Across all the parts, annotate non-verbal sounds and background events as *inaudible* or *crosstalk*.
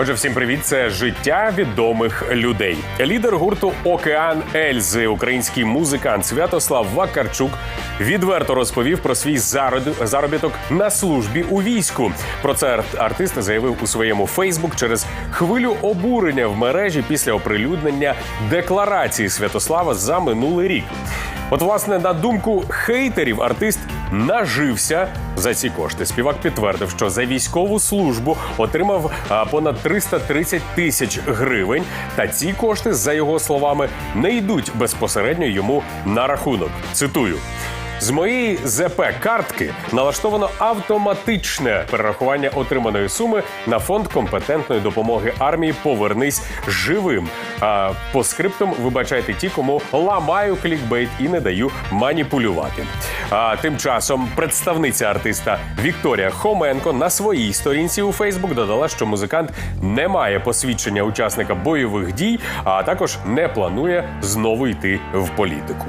Отже, всім привіт! Це життя відомих людей. Лідер гурту Океан Ельзи, український музикант Святослав Вакарчук, відверто розповів про свій заробіток на службі у війську. Про це арт- артист заявив у своєму Фейсбук через хвилю обурення в мережі після оприлюднення декларації Святослава за минулий рік. От, власне, на думку хейтерів, артист нажився за ці кошти. Співак підтвердив, що за військову службу отримав понад 330 тисяч гривень. Та ці кошти, за його словами, не йдуть безпосередньо йому на рахунок. Цитую. З моєї ЗП картки налаштовано автоматичне перерахування отриманої суми на фонд компетентної допомоги армії Повернись живим. А по скриптам вибачайте ті, кому ламаю клікбейт і не даю маніпулювати. А тим часом представниця артиста Вікторія Хоменко на своїй сторінці у Фейсбук додала, що музикант не має посвідчення учасника бойових дій, а також не планує знову йти в політику.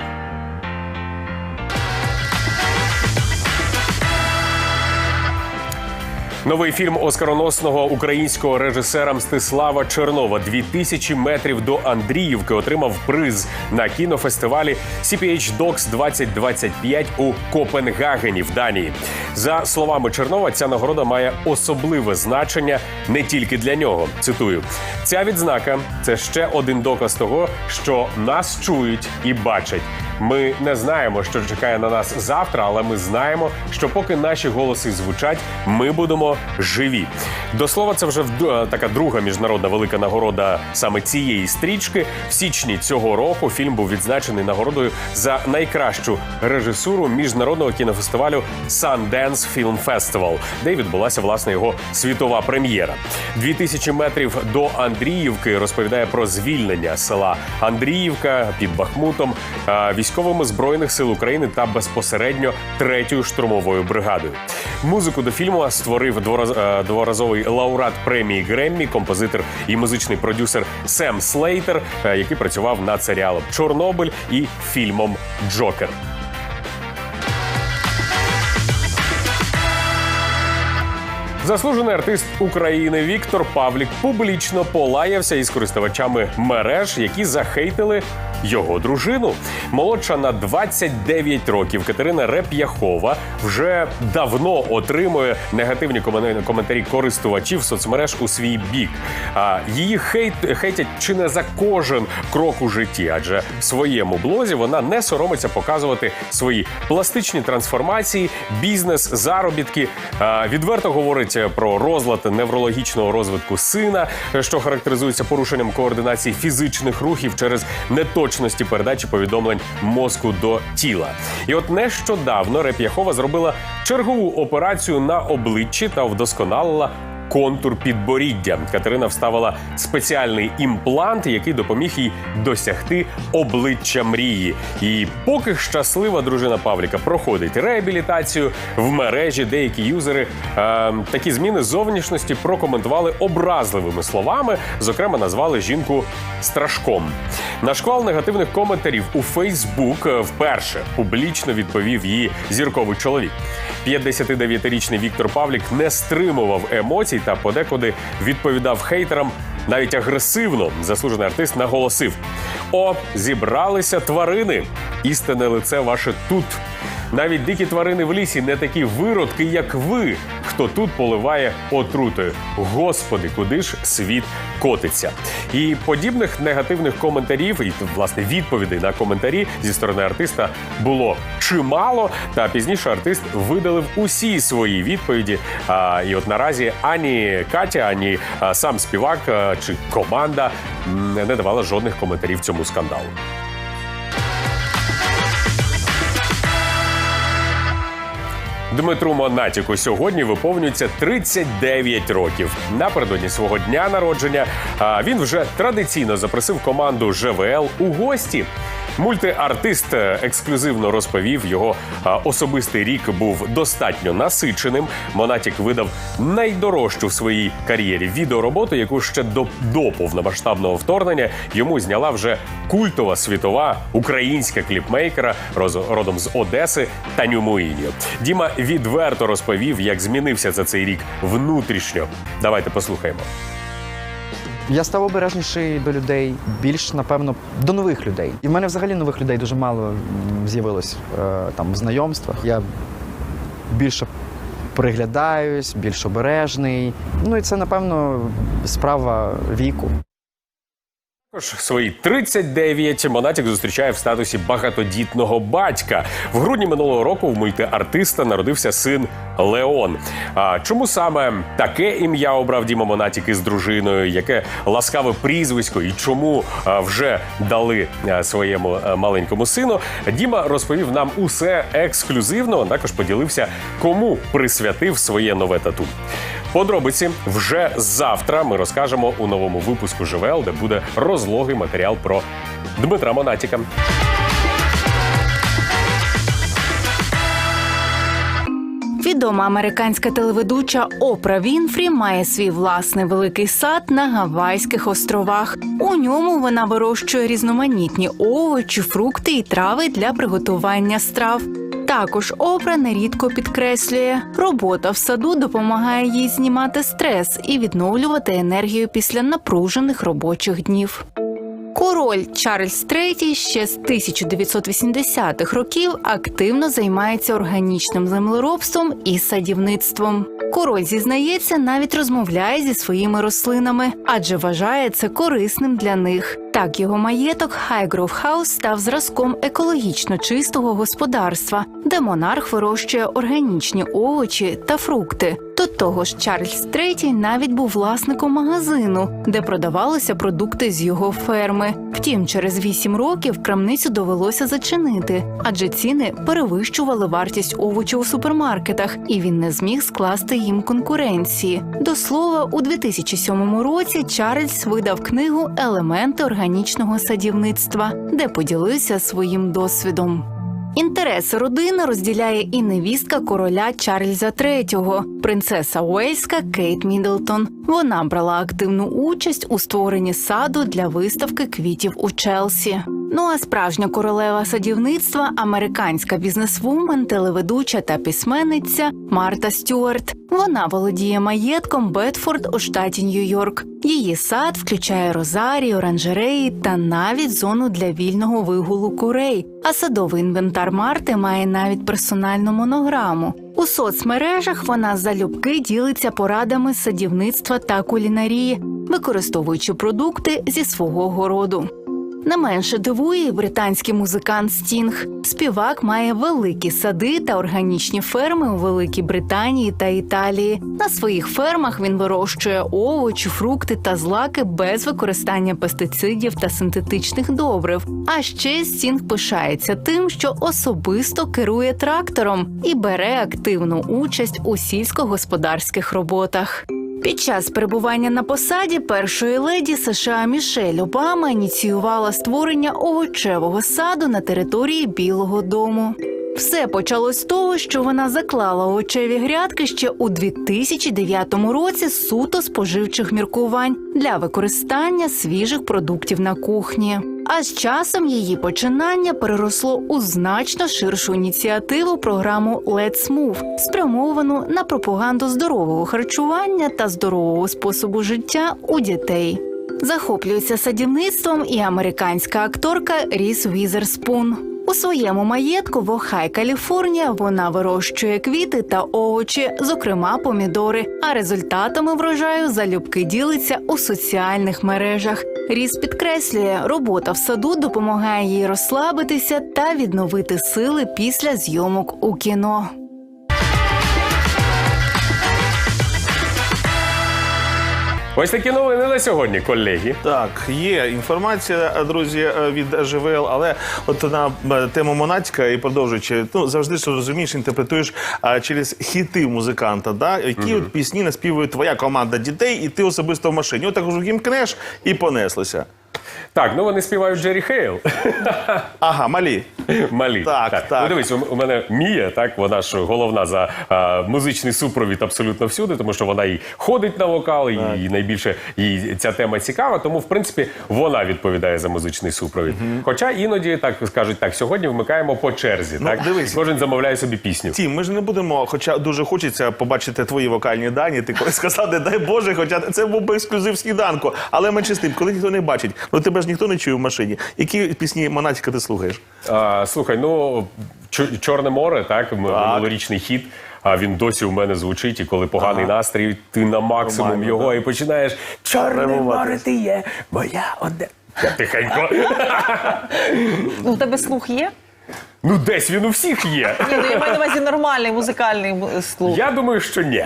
Новий фільм оскароносного українського режисера Мстислава Чернова «2000 метрів до Андріївки отримав приз на кінофестивалі CPH Docs 2025 у Копенгагені в Данії. За словами Чернова, ця нагорода має особливе значення не тільки для нього. Цитую: ця відзнака це ще один доказ того, що нас чують і бачать. Ми не знаємо, що чекає на нас завтра, але ми знаємо, що поки наші голоси звучать, ми будемо живі. До слова, це вже е, така друга міжнародна велика нагорода саме цієї стрічки. В січні цього року фільм був відзначений нагородою за найкращу режисуру міжнародного кінофестивалю Sundance Film Festival, де відбулася власне його світова прем'єра. 2000 метрів до Андріївки розповідає про звільнення села Андріївка під Бахмутом військовими збройних сил України та безпосередньо третьою штурмовою бригадою. Музику до фільму створив е, дворазовий лауреат премії Греммі, композитор і музичний продюсер Сем Слейтер, е, який працював над серіалом Чорнобиль і фільмом Джокер. Заслужений артист України Віктор Павлік публічно полаявся із користувачами мереж, які захейтили його дружину. Молодша на 29 років Катерина Реп'яхова вже давно отримує негативні комен- коментарі користувачів соцмереж у свій бік. А її хейт хейтять чи не за кожен крок у житті, адже в своєму блозі вона не соромиться показувати свої пластичні трансформації, бізнес, заробітки. А, Відверто говорить про розлад неврологічного розвитку сина, що характеризується порушенням координації фізичних рухів через неточності передачі повідомлень мозку до тіла. І от нещодавно Реп'яхова зробила чергову операцію на обличчі та вдосконалила контур підборіддя. Катерина вставила спеціальний імплант, який допоміг їй досягти обличчя мрії. І поки щаслива дружина Павліка проходить реабілітацію в мережі, деякі юзери е, такі зміни зовнішності прокоментували образливими словами. Зокрема, назвали жінку страшком. На шквал негативних коментарів у Фейсбук е, вперше публічно відповів її зірковий чоловік. 59-річний Віктор Павлік не стримував емоцій та подекуди відповідав хейтерам навіть агресивно. Заслужений артист наголосив: О, зібралися тварини! Істинне лице ваше тут. Навіть дикі тварини в лісі не такі виродки, як ви, хто тут поливає отрутою. Господи, куди ж світ котиться? І подібних негативних коментарів, і власне відповідей на коментарі зі сторони артиста було чимало. Та пізніше артист видалив усі свої відповіді. А, і от наразі ані Катя, ані сам співак чи команда не давала жодних коментарів цьому скандалу. Дмитру Монатіку сьогодні виповнюється 39 років. Напередодні свого дня народження він вже традиційно запросив команду ЖВЛ у гості. Мультиартист е, ексклюзивно розповів, його особистий рік був достатньо насиченим. Монатік видав найдорожчу в своїй кар'єрі відеороботу, яку ще до, до повномасштабного вторгнення йому зняла вже культова світова українська кліпмейкера роз- родом з Одеси Таню Муїньо. Діма відверто розповів, як змінився за цей рік внутрішньо. Давайте послухаємо. Я став обережніший до людей, більш напевно до нових людей. І в мене взагалі нових людей дуже мало з'явилось е, там в знайомствах. Я більше приглядаюсь, більш обережний. Ну і це напевно справа віку. Також свої 39 Монатік зустрічає в статусі багатодітного батька. В грудні минулого року в мультиартиста народився син Леон. А чому саме таке ім'я обрав Діма Монатік із дружиною? Яке ласкаве прізвисько і чому вже дали своєму маленькому сину? Діма розповів нам усе ексклюзивно. Також поділився, кому присвятив своє нове тату. Подробиці вже завтра ми розкажемо у новому випуску ЖВЛ, де буде розлогий матеріал про Дмитра Монатіка. Відома американська телеведуча Опра Вінфрі має свій власний великий сад на Гавайських островах. У ньому вона вирощує різноманітні овочі, фрукти і трави для приготування страв. Також Опра нерідко підкреслює, робота в саду допомагає їй знімати стрес і відновлювати енергію після напружених робочих днів. Король Чарльз III ще з 1980-х років активно займається органічним землеробством і садівництвом. Король зізнається, навіть розмовляє зі своїми рослинами, адже вважає це корисним для них. Так його маєток Highgrove House став зразком екологічно чистого господарства, де монарх вирощує органічні овочі та фрукти. До того ж, Чарльз III навіть був власником магазину, де продавалися продукти з його ферми. Втім, через вісім років крамницю довелося зачинити, адже ціни перевищували вартість овочів у супермаркетах, і він не зміг скласти їм конкуренції. До слова, у 2007 році Чарльз видав книгу Елементи органічного садівництва, де поділився своїм досвідом. Інтереси родини розділяє і невістка короля Чарльза III, принцеса Уельська Кейт Міддлтон. Вона брала активну участь у створенні саду для виставки квітів у Челсі. Ну а справжня королева садівництва, американська бізнесвумен, телеведуча та письменниця Марта Стюарт. Вона володіє маєтком Бетфорд у штаті Нью-Йорк. Її сад включає розарі, оранжереї та навіть зону для вільного вигулу курей. А садовий інвентар Марти має навіть персональну монограму. У соцмережах вона залюбки ділиться порадами садівництва та кулінарії, використовуючи продукти зі свого городу. Не менше дивує і британський музикант Стінг. Співак має великі сади та органічні ферми у Великій Британії та Італії. На своїх фермах він вирощує овочі, фрукти та злаки без використання пестицидів та синтетичних добрив. А ще Стінг пишається тим, що особисто керує трактором і бере активну участь у сільськогосподарських роботах. Під час перебування на посаді першої леді США Мішель Обама ініціювала створення овочевого саду на території Білого Дому. Все почалось з того, що вона заклала овочеві грядки ще у 2009 році суто споживчих міркувань для використання свіжих продуктів на кухні. А з часом її починання переросло у значно ширшу ініціативу програму Let's Move, спрямовану на пропаганду здорового харчування та здорового способу життя у дітей. Захоплюється садівництвом і американська акторка Ріс Візерспун. У своєму маєтку в Охай, Каліфорнія, вона вирощує квіти та овочі, зокрема помідори. А результатами врожаю залюбки ділиться у соціальних мережах. Ріс підкреслює, робота в саду допомагає їй розслабитися та відновити сили після зйомок у кіно. Ось такі новини на сьогодні, колеги. Так, є інформація, друзі, е, від ЖВЛ, але от на е, тему Монатіка і продовжуючи, ну завжди що розумієш, інтерпретуєш а, через хіти музиканта, да, які от пісні наспівує твоя команда дітей, і ти особисто в машині. Отак уже вімкнеш і понеслося. Так, ну вони співають Джері Хейл. *laughs* Ага, малі. Малі. Так, так. Ну дивись, у, у мене Мія, так, вона ж головна за а, музичний супровід абсолютно всюди, тому що вона і ходить на вокал, і, і найбільше їй ця тема цікава. Тому, в принципі, вона відповідає за музичний супровід. Хоча іноді так скажуть, так, сьогодні вмикаємо по черзі. Ну, так? дивись. Кожен замовляє собі пісню. Тім, ми ж не будемо, хоча дуже хочеться побачити твої вокальні дані. Ти коли *laughs* сказав, не дай Боже, хоча це був би ексклюзив сніданку. Але менше з тим, коли ніхто не бачить, ну тебе ж ніхто не чує в машині. Які пісні Монатіка ти слухаєш? А, слухай, ну Чорне море, так, минулорічний хіт. А він досі у мене звучить, і коли поганий настрій, ти на максимум Нормально, його так. і починаєш Чорне море, ти є моя одне. Тихенько. *laughs* Ну, в тебе слух є? Ну, десь він у всіх є. Ні, ну я маю на увазі нормальний музикальний му- слух. Я думаю, що ні.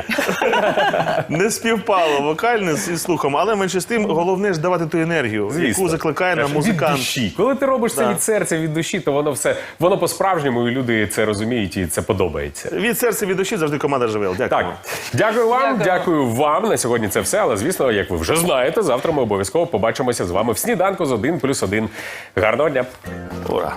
Не співпало вокальне зі слухом, але менше з тим, головне ж давати ту енергію, яку закликає на Від музикант. душі. Коли ти робиш це Да. від серця, від душі, то воно все воно по-справжньому, і люди це розуміють, і це подобається. Від серця від душі завжди команда живе. Дякую. Так, дякую вам, Дякую. дякую вам. На сьогодні це все. Але звісно, як ви вже знаєте, завтра ми обов'язково побачимося з вами в сніданку з 1 плюс 1. Гарного дня! Ура.